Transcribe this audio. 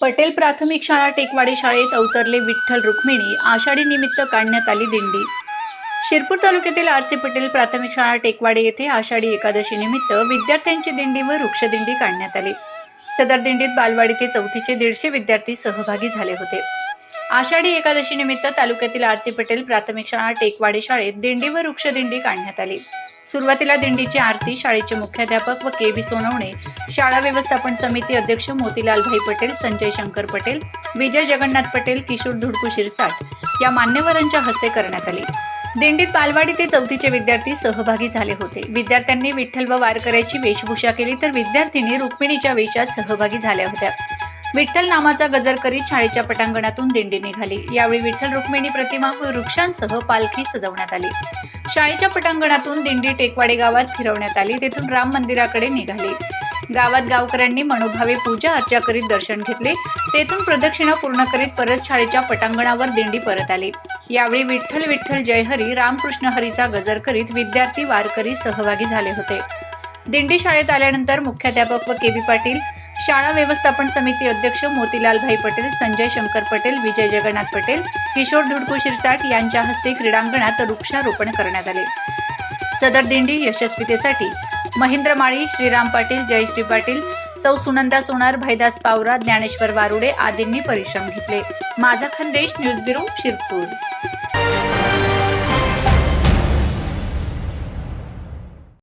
पटेल प्राथमिक शाळा टेकवाडी शाळेत अवतरले विठ्ठल रुक्मिणी. आषाढी निमित्त काढण्यात आली दिंडी. शिरपूर तालुक्यातील आर सी पटेल प्राथमिक शाळा टेकवाडी येथे आषाढी एकादशी निमित्त विद्यार्थ्यांची दिंडी व वृक्षदिंडी काढण्यात आली. सदर दिंडीत बालवाडी ते चौथीचे दीडशे विद्यार्थी सहभागी झाले होते. आषाढी एकादशी निमित्त तालुक्यातील आर सी पटेल प्राथमिक शाळा टेकवाडी शाळेत दिंडी व वृक्षदिंडी काढण्यात आली. सुरुवातीला दिंडीची आरती शाळेचे मुख्याध्यापक व के व्ही सोनवणे शाळा व्यवस्थापन समिती अध्यक्ष मोतीलालभाई पटेल संजय शंकर पटेल विजय जगन्नाथ पटेल किशोर धुडकू शिरसाट या मान्यवरांच्या हस्ते करण्यात आली. दिंडीत बालवाडी ते चौथीचे विद्यार्थी सहभागी झाले होते. विद्यार्थ्यांनी विठ्ठल व वारकऱ्याची वेशभूषा केली तर विद्यार्थ्यांनी रुक्मिणीच्या वेशात सहभागी झाल्या होत्या. विठ्ठल नामाचा गजर करीत शाळेच्या पटांगणातून दिंडी निघाली. यावेळी विठ्ठल रुक्मिणी प्रतिमा व वृक्षांसह पालखी सजवण्यात आली. शाळेच्या पटांगणातून दिंडी टेकवाडे गावात फिरवण्यात आली. तेथून राम मंदिराकडे निघाली. गावात गावकऱ्यांनी मनोभावे पूजा अर्चा करीत दर्शन घेतले. तेथून प्रदक्षिणा पूर्ण करीत परत शाळेच्या पटांगणावर दिंडी परत आली. यावेळी विठ्ठल विठ्ठल जय हरी रामकृष्ण हरीचा गजर करीत विद्यार्थी वारकरी सहभागी झाले होते. दिंडी शाळेत आल्यानंतर मुख्याध्यापक व के बी पाटील शाळा व्यवस्थापन समिती अध्यक्ष मोतीलालभाई पटेल संजय शंकर पटेल विजय जगन्नाथ पटेल किशोर धुडको शिरसाट यांच्या हस्ते क्रीडांगणात वृक्षारोपण करण्यात आले. सदर दिंडी यशस्वीतेसाठी महेंद्र माळी श्रीराम पाटील जयश्री पाटील सौ सुनंदा सोनार भाईदास पावरा ज्ञानेश्वर वारुडे आदींनी परिश्रम घेतले. माझा खानदेश न्यूज ब्युरो शिरपूर.